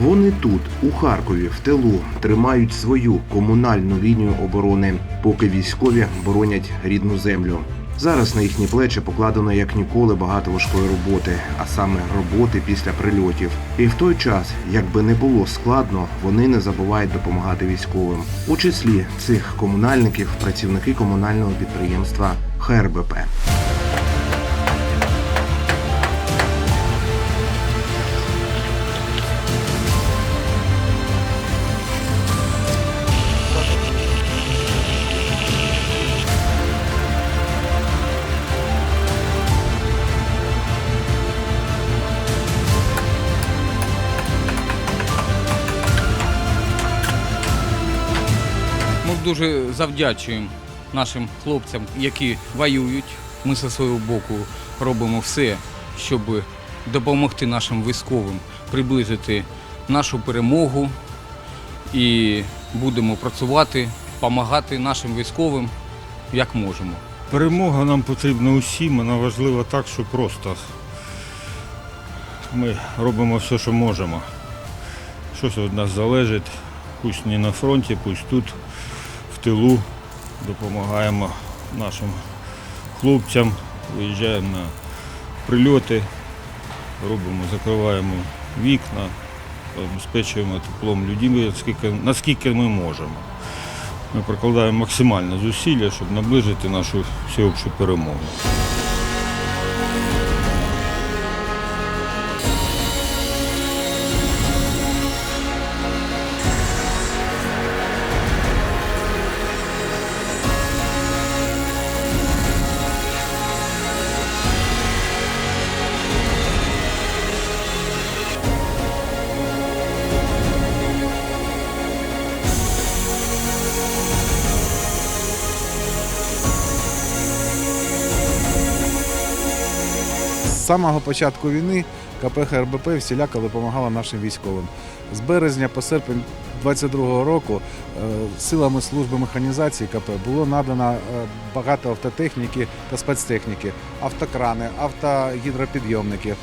Вони тут, у Харкові, в тилу, тримають свою комунальну лінію оборони, поки військові боронять рідну землю. Зараз на їхні плечі покладено як ніколи багато важкої роботи, а саме роботи після прильотів. І в той час, якби не було складно, вони не забувають допомагати військовим. У числі цих комунальників працівники комунального підприємства ХРБП. Дуже завдячуємо нашим хлопцям, які воюють. Ми зі свого боку робимо все, щоб допомогти нашим військовим приблизити нашу перемогу і будемо працювати, допомагати нашим військовим як можемо. Перемога нам потрібна усім, вона важлива так, що просто ми робимо все, що можемо. Щось від нас залежить, пусть не на фронті, пусть тут, тилу, допомагаємо нашим хлопцям, виїжджаємо на прильоти, робимо, закриваємо вікна, забезпечуємо теплом людей, наскільки, наскільки ми можемо. Ми прикладаємо максимальне зусилля, щоб наближити нашу всеобщу перемогу. З самого початку війни КП ХРБП всіляко допомагала нашим військовим. З березня по серпень 22-го року е, силами служби механізації КП було надано е, багато автотехніки та спецтехніки, автокрани, автогідропідйомники,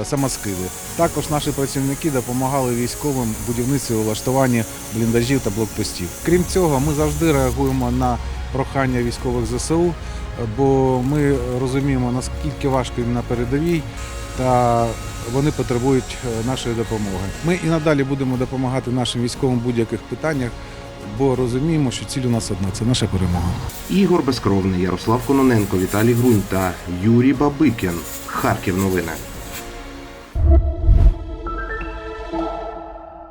е, самоскиди. Також наші працівники допомагали військовим будівництві влаштуванні бліндажів та блокпостів. Крім цього, ми завжди реагуємо на прохання військових ЗСУ бо ми розуміємо, наскільки важко їм на передовій, та вони потребують е, нашої допомоги. Ми і надалі будемо допомагати нашим військовим в будь-яких питаннях, бо розуміємо, що ціль у нас одна це наша перемога. Ігор Безкровний, Ярослав Кононенко, Віталій Грунь та Юрій Бабикін. Харків новини.